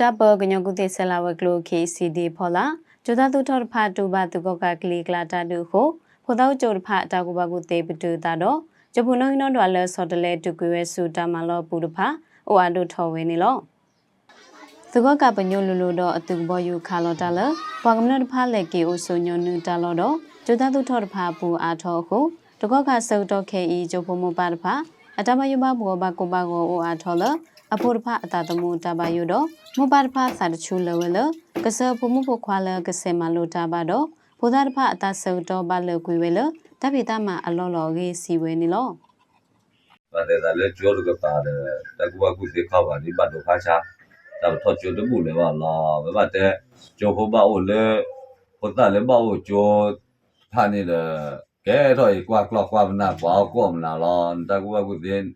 တာပကညကုတေဆလာဝကလိုခေစီဒီဖောလာကျူတာသူထောဖာတူဘာသူကကကလီကလာတာတူကိုဖိုတော့ကျိုဖာတာကူဘကူတေပတူတာတော့ကျပူနောင်းနောဒွာလဲဆော်တလဲတူကွေဆူတာမလောပူတဖာအိုအဒိုထော်ဝဲနေလောသူကကပညိုလူလူတော့အတူဘောယူခါလော်တာလပွာကမနတဖာလက်ကေအိုဆိုညွန်နူတာလော်တော့ကျူတာသူထောတဖာပူအားထော်ကိုတကောကဆုတ်တော့ခေဤကျဖို့မပါတဖာ အတမယဘဘောဘကိုပါကိုအိုအားထော်လအဖို့တဖာအတာတမှုတပါယုတော့မပါတဖာစာတချူလဝလကဆဖမှုဖို့ခွာလကဆမလိုတာပါတော့ဘုဒ္ဓတဖာအတာဆုတ်တော့ပါလကွေဝဲလတပိတမအလောလောကြီးစီဝဲနေလောပါတယ်ဒါလည်းကြောတော့ပါတယ်တကူကကုသိခါပါဒီဘတ်တော့ခါချာဒါတော့ကြောတမှုလည်းပါလားဘဘတဲ့ကြောဖို့ပါဦးလေဘုဒ္ဓလည်းပါဦးကြောဖာနေလေကဲ 给他一挂挂挂不那挂挂不那了，你再给我过点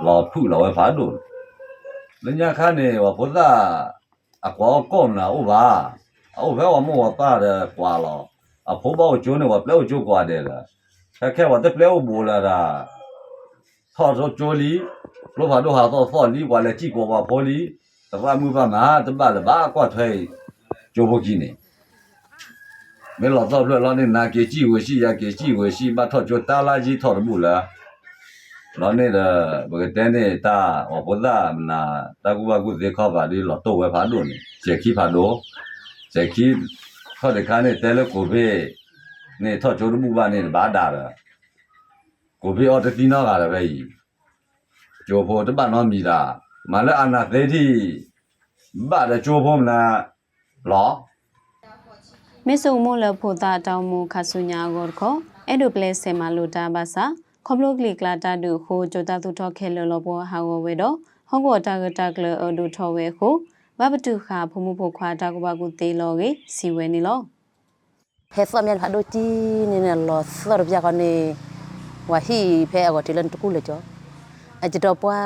老土老会发怒。人家看你我不是啊，挂挂不那我吧，我怕我们我爸的挂了，啊，婆婆我叫你我不要就挂的了，他看我这不要不了的，他说叫你，老怕都还说说你挂来几挂我玻璃，他说没办法，怎么办了？把挂腿就不给你。没老早说老你拿给机会洗呀，给机会洗，把他就打垃圾他都不了。老那的不个等的打，我不打那，打古巴古在靠把的老多会爬路呢，再去爬路，再去他的看呢，带了股票，那他就是不把那把打了，股票二十几那个了呗，就破这把那米了，买了俺那身体，把这就破那老。 မလားလောမေဆုံမိုလဖိုတာတောင်မူခဆုညာကောခောအဲ့ဒိုပလက်ဆေမာလိုတာဘာစာခေါပလိုကလီကလာတာဒူခိုဂျိုတာသူထောခဲလောလောဘောဟာဝဝဲတော့ဟောကောတာကတာကလအဒူထောဝဲခိုဘဘတုခဖုံမှုဖို့ခွာတာကဘကုတေလောကေစီဝဲနေလော he so mian phado chi ni na lo so ro pya ko ni wa hi phe ko ti len tu ku le cho a ji do pwa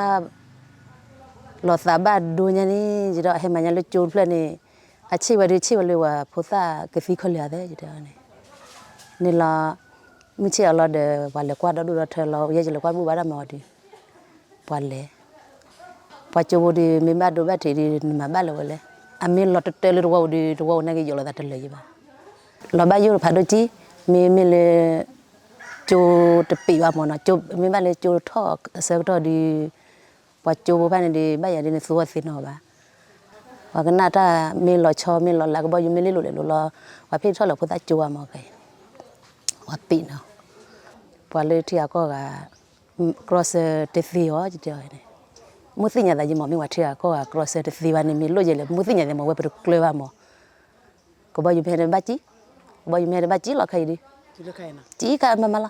lo sa ba do nya ni ji do he ma nya le chu phle ni a chi wa ri chi wa le wa pho sa ke fi kho le de ji do ni ni la mi chi a lo de wa le kwa do do the lo ye ji le kwa bu ba da ma di pwa le pwa chu bo di mi ba do ba ti di ni ma ba le wa le a mi lo te te le ro wa di ro wa na ge yo la da te le ji ba လောဘယူဖာဒချီမေမေလေကျိုတပိဝမနော်ကျိုမေမလေကျိုထော့ဆက်တော့ဒီပွားကျိုဘဖန်ဒီဘရဒီနေဆိုဝစင်းတော့ပါ ဝကနာတာမေလောချောမေလောလာကဘယူမေလေလိုလေလိုလောဝဖိထော့လောဖတာကျိုရမောကေဝပိနော်ပွာလေတီယာကောက cross တဖီရောကြတယ်နေမသိညာတာကြီးမမေဝထီယာကောက cross တဖီပါနေမေလို့ရလေမသိညာတယ်မဝဲပကလေပါမောကဘယူဖဲနေဘချီ boy me ba chi la khai di chi ka ma ma la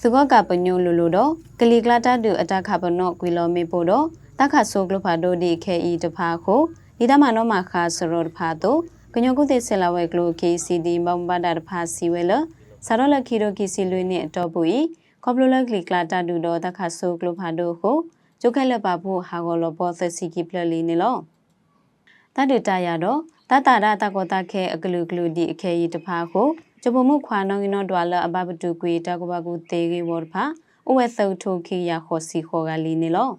စကောကပညိုလူလူတော့ကလီကလာတာဒူအတခပနော့ကွီလိုမီပိုတော့တခဆိုကလဖာဒိုဒီခဲဤတဖာခို ဒီတမနောမခါဆရောတဖာတော့ကညောကုတေဆလာဝဲကလို KCD မောင်ဘာဒါတဖာစီဝဲလဆာရောလခီရိုကီစီလွေနဲ့အတော့ပူဤကောပလိုလကလီကလာတာဒူတော့တခဆိုကလဖာဒိုခိုကျုတ်ခဲလက်ပါဖို့ဟာဂောလောဘောသစီကီပလလီနေလောတတ်တတရတော့တတတာတကောတခဲအကလူကလူဒီအခဲဤတဖာခိုကျပမှုခွာနောင်း ino ဒွာလအဘဘတုကွေတကဘကုတေဂေဝရဖာဥဝဲသုတ်ထုခိယခောစီခောကလီနေလော